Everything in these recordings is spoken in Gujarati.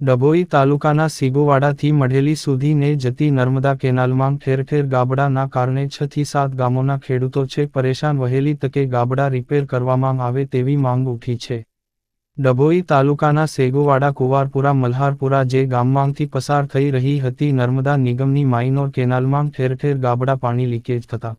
ડભોઈ તાલુકાના સિગોવાડાથી મઢેલી સુધીને જતી નર્મદા કેનાલમાં ઠેર ઠેર ગાબડાના કારણે છ થી સાત ગામોના ખેડૂતો છે, પરેશાન વહેલી તકે ગાબડા રિપેર કરવામાં આવે તેવી માંગ ઉઠી છે. ડભોઈ તાલુકાના સેગોવાડા, કુવારપુરા, મલ્હારપુરા જે ગામમાંથી પસાર થઈ રહી હતી, નર્મદા નિગમની માઇનોર કેનાલમાં ઠેર ઠેર ગાબડા પાણી લીકેજ થતા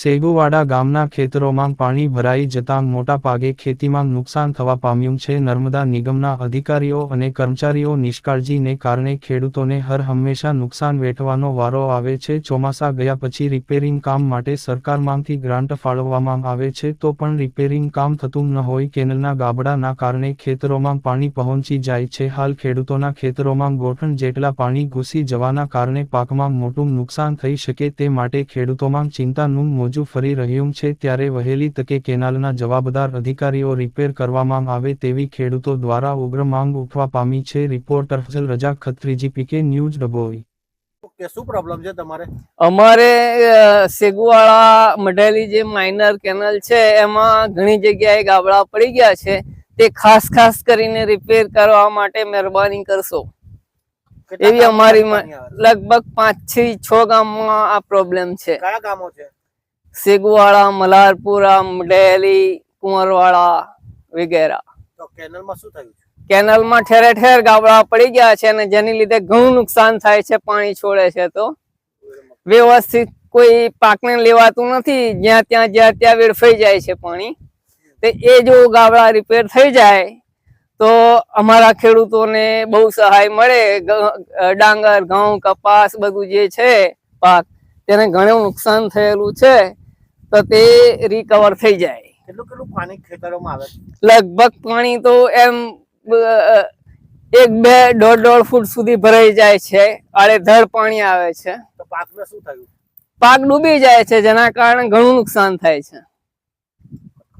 સેગોવાડા ગામના ખેતરોમાં પાણી ભરાઈ જતાં મોટા પાગે ખેતીમાં નુકસાન થવા પામ્યું છે. નર્મદા નિગમના અધિકારીઓ અને કર્મચારીઓ નિષ્કાળજીને કારણે ખેડૂતોને હર હંમેશા નુકસાન વેઠવાનો વારો આવે છે. ચોમાસા ગયા પછી રિપેરિંગ કામ માટે સરકારમાંથી ગ્રાન્ટ ફાળવવામાં આવે છે તો પણ રિપેરિંગ કામ થતું ન હોય કેનલના ગાબડાના કારણે ખેતરોમાં પાણી પહોંચી જાય છે. હાલ ખેડૂતોના ખેતરોમાં ગોઠણ જેટલા પાણી ઘૂસી જવાના કારણે પાકમાં મોટું નુકસાન થઈ શકે તે માટે ખેડૂતોમાં ચિંતાનું મોજું ફરી રહ્યું છે ત્યારે વહેલી તકે કેનાલના જવાબદાર અધિકારીઓ રિપેર કરવામાં આવે તેવી ખેડૂતો દ્વારા ઉગ્ર માંગ ઉઠવા પામી છે. રિપોર્ટર ફસલ રજા ખત્રીજી પીકે ન્યૂઝ ડબોઈ શું પ્રોબ્લેમ છે તમારે? અમારે સેગુવાળા મઢેલી જે માઇનર કેનલ છે એમાં ઘણી જગ્યાએ ગાબડા પડી ગયા છે. તે ખાસ ખાસ કરીને રિપેર કરવા માટે મહેરબાની કરશો. એવી અમારી? લગભગ પાંચથી છ ગામમાં આ પ્રોબ્લેમ છે. કયા ગામો છે? સેગુવાળા મલારપુરા મઢેલી કુંવરવાળા વગેરે. તો કેનલમાં શું થયું કેનલમાં ઠેરે ઠેર ગાબડા પડી ગયા છે અને જેની લીધે ઘણું નુકસાન થાય છે પાણી છોડે છે તો. વ્યવસ્થિત કોઈ પાકને લેવાતું નથી જ્યાં ત્યાં જ્યાં ત્યાં વેડફાઈ જાય છે પાણી. તો એ જો ગાબડા રિપેર થઈ જાય તો અમારા ખેડૂતોને બહુ સહાય મળે. ડાંગર ઘઉં કપાસ બધું જે છે પાક તેને ઘણું નુકસાન થયેલું છે. તો તે રિકવર થઈ જાય. કેટલું કેટલું પાણી ખેતરોમાં આવે લગભગ પાણી તો એમ એક બે દોઢ દોઢ ફૂટ સુધી ભરાઈ જાય છે. આડેધડ પાણી આવે છે. તો પાકને શું થયું? પાક ડૂબી જાય છે જેના કારણે ઘણું નુકસાન થાય છે.